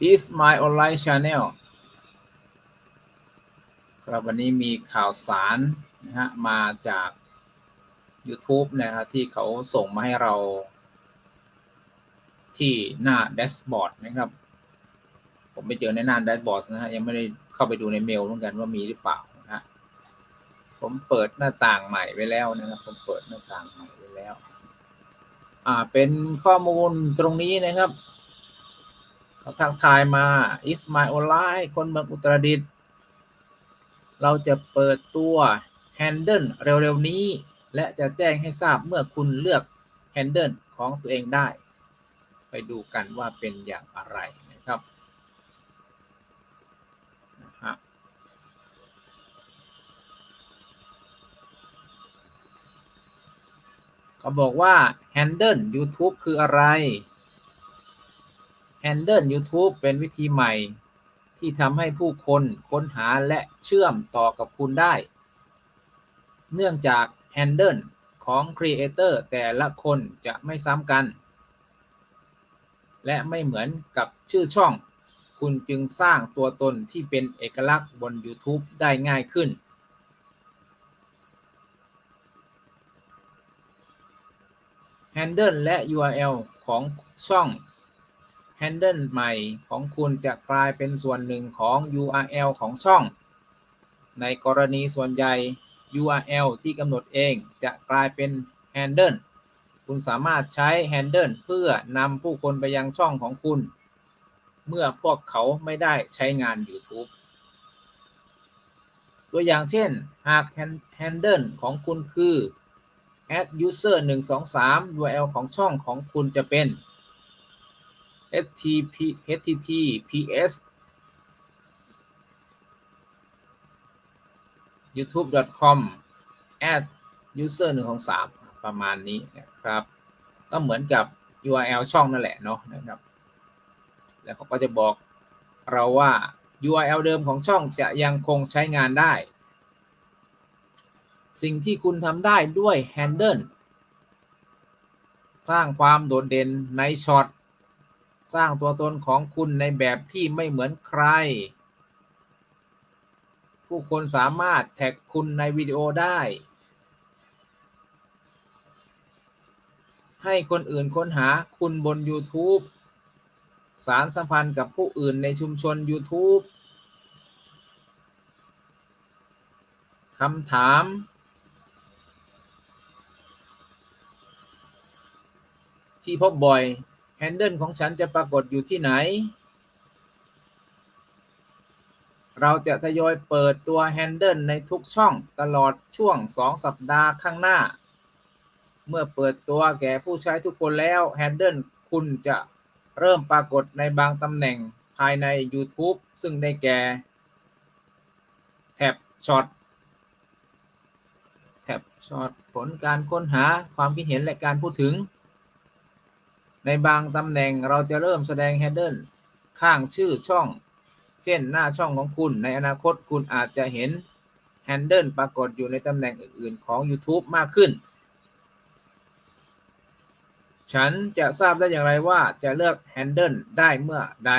is my online channel ครับวันนี้มีข่าวสารนะฮะมาจาก YouTube นะครับที่เขาส่งมาให้เราที่หน้าแดชบอร์ดนะครับ ผมไปเจอในหน้าแดชบอร์ดนะฮะยังไม่ได้เข้าไปดูในเมลเหมือนกันว่ามีหรือเปล่านะฮะผมเปิดหน้าต่างใหม่ไว้แล้วนะครับ ผมเปิดหน้าต่างใหม่ไว้แล้ว อ่าเป็นข้อมูลตรงนี้นะครับ เขาทักทายมา is my online คนเมืองอุตรดิตถ์เราจะเปิดตัว Handle เร็วๆนี้ และจะแจ้งให้ทราบเมื่อคุณเลือก Handle ของตัวเองได้ ไปดูกันว่าเป็นอย่างไรนะครับเขาบอกว่า Handle YouTube คืออะไร Handle YouTube เป็นวิธีใหม่ ที่ทำให้ผู้คนค้นหาและเชื่อมต่อกับคุณได้ เนื่องจาก Handle ของ Creator แต่ละคนจะไม่ซ้ำกัน และไม่เหมือนกับชื่อช่อง คุณจึงสร้างตัวตนที่เป็นเอกลักษณ์บน YouTube ได้ง่ายขึ้น Handle และ URL ของช่อง Handle ใหม่ของคุณจะกลายเป็นส่วนหนึ่งของ URL ของช่อง ในกรณีส่วนใหญ่ URL ที่กำหนดเองจะกลายเป็น Handle คุณสามารถใช้ Handle เพื่อนำผู้คนไปยังช่องของคุณ เมื่อพวกเขาไม่ได้ใช้งาน YouTube ตัวอย่างเช่น หาก Handle ของคุณคือ add user 123 URL ของช่องของคุณจะเป็น http https youtube.com add user 1ของ3ประมาณนี้นะครับ ก็เหมือนกับ URL ช่องนั่นแหละเนาะนะครับ แล้วเขาก็จะบอกเราว่า URL เดิมของช่องจะยังคงใช้งานได้ สิ่งที่คุณทำได้ด้วย Handle สร้างความโดดเด่นในช็อต สร้างตัวตนของคุณในแบบที่ไม่เหมือนใคร ผู้คนสามารถแท็กคุณในวิดีโอได้ ให้คนอื่นค้นหาคุณบน YouTube สารสัมพันธ์กับผู้อื่นในชุมชน YouTube คำถาม ที่พบบ่อย Handle ของฉันจะปรากฏอยู่ที่ไหน เราจะทยอยเปิดตัว Handle ในทุกช่องตลอดช่วง 2 สัปดาห์ข้างหน้า เมื่อเปิดตัวแก่ผู้ใช้ทุกคนแล้ว Handle คุณจะเริ่มปรากฏในบางตำแหน่งภายใน YouTube ซึ่งได้แก่แท็บช็อตแท็บช็อตผลการค้นหาความคิดเห็นและการพูดถึง ในบางตำแหน่งเราจะเริ่มแสดง Handle ข้างชื่อช่อง เช่นหน้าช่องของคุณ ในอนาคตคุณอาจจะเห็น Handle ปรากฏอยู่ในตำแหน่งอื่น ๆ ของ YouTube มากขึ้น ฉันจะทราบได้อย่างไรว่าจะเลือก Handle ได้เมื่อใด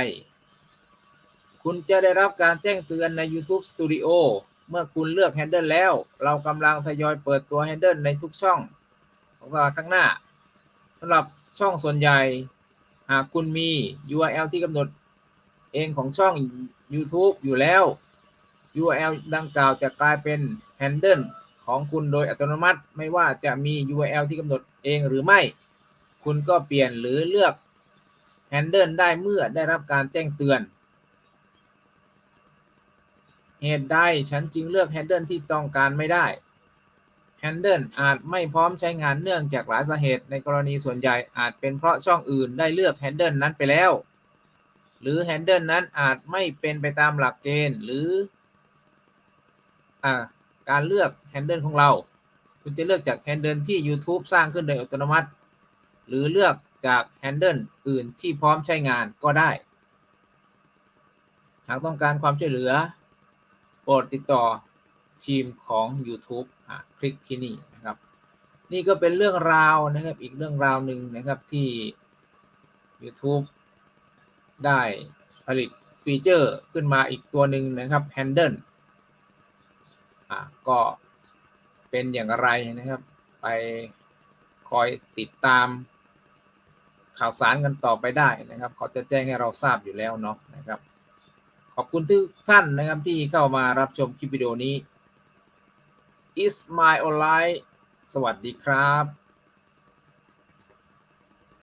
คุณจะได้รับการแจ้งเตือนใน YouTube Studio เมื่อคุณเลือก Handle แล้ว เรากำลังทยอยเปิดตัว Handle ในทุกช่องของเราข้างหน้าสำหรับ ช่องส่วนใหญ่ หากคุณมี URL ที่กำหนดเองของช่อง YouTube อยู่แล้ว URL ดังกล่าวจะกลายเป็น Handle ของคุณโดยอัตโนมัติ ไม่ว่าจะมี URL ที่กำหนดเองหรือไม่ คุณก็เปลี่ยนหรือเลือก Handle ได้เมื่อได้รับการแจ้งเตือน เหตุใดฉันจึงเลือก Handle ที่ต้องการไม่ได้ Handle อาจไม่พร้อมใช้งานเนื่องจากหลายสาเหตุ ในกรณีส่วนใหญ่อาจเป็นเพราะช่องอื่นได้เลือก Handle นั้นไปแล้ว หรือ Handle นั้นอาจไม่เป็นไปตามหลักเกณฑ์หรืออการเลือก Handle ของเรา คุณจะเลือกจาก Handle ที่ YouTube สร้างขึ้นโดยอัตโนมัติ หรือเลือกจาก Handle อื่นที่พร้อมใช้งานก็ได้ หากต้องการความช่วยเหลือ โปรดติดต่อทีมของ YouTube คลิกที่นี่นะครับ นี่ก็เป็นเรื่องราวนะครับอีกเรื่องราวหนึ่งนะครับที่ YouTube ได้ผลิตฟีเจอร์ขึ้นมาอีกตัวหนึ่งนะครับ Handle อะก็เป็นอย่างไรนะครับ ไปคอยติดตามข่าวสารกันต่อไปได้นะครับ เขาจะแจ้งให้เราทราบอยู่แล้วเนาะนะครับ ขอบคุณทุกท่านนะครับที่เข้ามารับชมคลิปวิดีโอนี้ is my online สวัสดีครับ